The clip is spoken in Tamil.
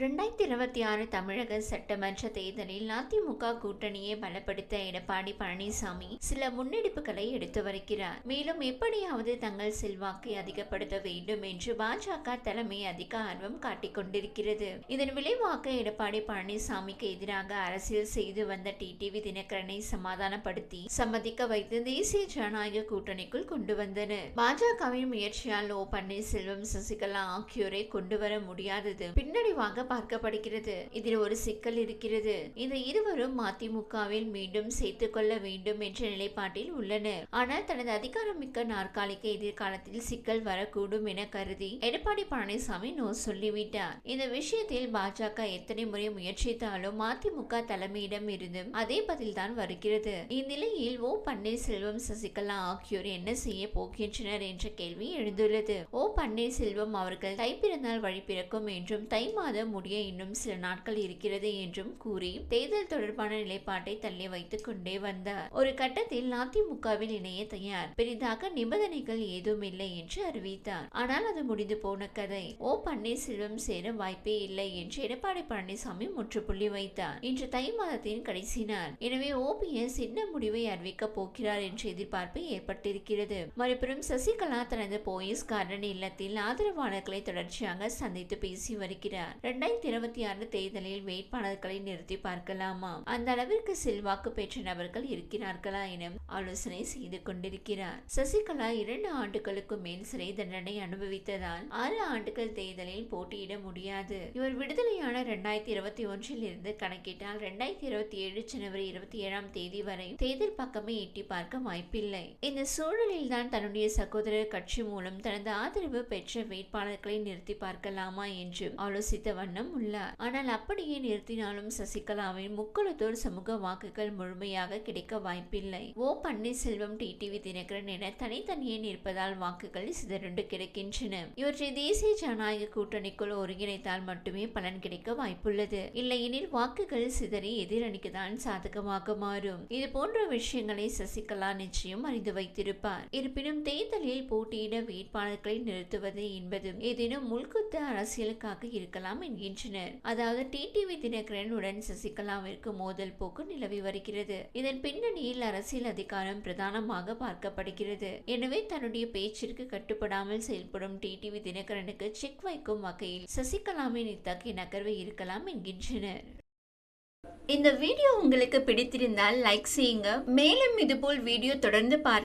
ரெண்டாயிரத்தி இருபத்தி ஆறு தமிழக சட்டமன்ற தேர்தலில் அதிமுக கூட்டணியை பலப்படுத்த எடப்பாடி பழனிசாமி சில முன்னெடுப்புகளை எடுத்து வருகிறார். மேலும் எப்படியாவது தங்கள் செல்வாக்கை அதிகப்படுத்த வேண்டும் என்று பாஜக தலைமை அதிக ஆர்வம் காட்டிக் கொண்டிருக்கிறது இதன் விளைவாக எடப்பாடி பழனிசாமிக்கு எதிராக அரசியல் செய்து வந்த டிடிவி தினகரனை சமாதானப்படுத்தி சம்மதிக்க வைத்து தேசிய ஜனநாயக கூட்டணிக்குள் கொண்டு வந்தனர். பாஜகவின் முயற்சியால் ஓ பன்னீர்செல்வம் சசிகலா ஆகியோரை கொண்டு வர முடியாதது. பின்னடைவாக பார்க்கப்படுகிறது. இதில் ஒரு சிக்கல் இருக்கிறது. இந்த இருவரும் மதிமுகவில் மீண்டும் சேர்த்துக் கொள்ள வேண்டும் என்ற நிலைப்பாட்டில் உள்ளனர். ஆனால் தனது அதிகாரமிக்க நாற்காலிக்கு எதிர்காலத்தில் சிக்கல் வரக்கூடும் என கருதி எடப்பாடி பழனிசாமி நோ சொல்லிவிட்டார். இந்த விஷயத்தில் பாஜக எத்தனை முறை முயற்சித்தாலும் மதிமுக தலைமையிடம் இருந்தும் அதே பதில்தான் வருகிறது. இந்நிலையில் ஓ பன்னீர்செல்வம் சசிகலா ஆகியோர் என்ன செய்ய போகின்றனர் என்ற கேள்வி எழுந்துள்ளது. ஓ பன்னீர்செல்வம் அவர்கள் தை பிறந்தால் வழி பிறக்கும் என்றும் தை மாதம் முடிய இன்னும் சில நாட்கள் இருக்கிறது என்றும் கூறி தேர்தல் தொடர்பான நிலைப்பாட்டை தள்ளி வைத்துக் கொண்டே வந்தார். ஒரு கட்டத்தில் அதிமுகவில் இணைய தயார் பெரிதாக நிபந்தனைகள் ஏதும் இல்லை என்று அறிவித்தார். ஆனால் அது முடிந்து போன கதை. ஓ பன்னீர்செல்வம் சேர வாய்ப்பே இல்லை என்று எடப்பாடி பழனிசாமி முற்றுப்புள்ளி வைத்தார். இன்று தை மாதத்தின் கடைசி நாள். எனவே ஓபிஎஸ் என்ன முடிவை அறிவிக்கப் போகிறார் என்ற எதிர்பார்ப்பு ஏற்பட்டிருக்கிறது. மறுபுறம் சசிகலா தனது போயஸ் கார்டன் இல்லத்தில் ஆதரவாளர்களை தொடர்ச்சியாக சந்தித்து பேசி வருகிறார். இரண்டாயிரத்தி இருபத்தி ஆறு தேர்தலில் வேட்பாளர்களை நிறுத்தி பார்க்கலாமா? அந்த அளவிற்கு செல்வாக்கு பெற்ற நபர்கள் இருக்கிறார்களா என ஆலோசனை செய்து கொண்டிருக்கிறார். சசிகலா இரண்டு ஆண்டுகளுக்கு மேல் சிறை தண்டனை அனுபவித்ததால் ஆறு ஆண்டுகள் தேர்தலில் போட்டியிட முடியாது. இவர் விடுதலையான இரண்டாயிரத்தி இருபத்தி ஒன்றில் இருந்து கணக்கிட்டால் இரண்டாயிரத்தி இருபத்தி ஏழு ஜனவரி இருபத்தி ஏழாம் தேதி வரை தேர்தல் பக்கமே எட்டி பார்க்க வாய்ப்பில்லை. இந்த சூழலில் தான் தன்னுடைய சகோதரர் கட்சி மூலம் தனது ஆதரவு பெற்ற வேட்பாளர்களை நிறுத்தி பார்க்கலாமா என்று ஆலோசித்த வண்ணம் உள்ளார் ஆனால் அப்படியே நிறுத்தினாலும் சசிகலாவின் முக்குளத்தூர் சமூக வாக்குகள் முழுமையாக கிடைக்க வாய்ப்பில்லை. ஓ பன்னீர்செல்வம் டிடிவி தினகரன் என தனித்தனியே நிற்பதால் வாக்குகள் சிதறுண்டு கிடைக்கின்றன. இவற்றை தேசிய ஜனநாயக கூட்டணிக்குள் ஒருங்கிணைத்தால் மட்டுமே பலன் கிடைக்க வாய்ப்புள்ளது. இல்லையெனில் வாக்குகள் சிதறி எதிரணிக்கு தான் சாதகமாக மாறும். இது போன்ற விஷயங்களை சசிகலா நிச்சயம் அறிந்து வைத்திருப்பார். இருப்பினும் தேர்தலில் போட்டியிட வேட்பாளர்களை நிறுத்துவது என்பது ஏதேனும் முள்குத்த அரசியலுக்காக இருக்கலாம் வருகின்றனர் அதாவது டிடிவி தினகரன் உடன் சசிகலாவிற்கு மோதல் போக்கு நிலவி வருகிறது. இதன் பின்னணியில் அரசியல் அதிகாரம் பிரதானமாக பார்க்கப்படுகிறது. எனவே தன்னுடைய பேச்சிற்கு கட்டுப்படாமல் செயல்படும் டிடிவி தினகரனுக்கு செக் வைக்கும் வகையில் சசிகலாவின் இத்தகைய நகர்வு இருக்கலாம் என்கின்றனர். இந்த வீடியோ உங்களுக்கு பிடித்திருந்தால் லைக் செய்யுங்க. மேலும் இதுபோல் வீடியோ தொடர்ந்து பார்க்க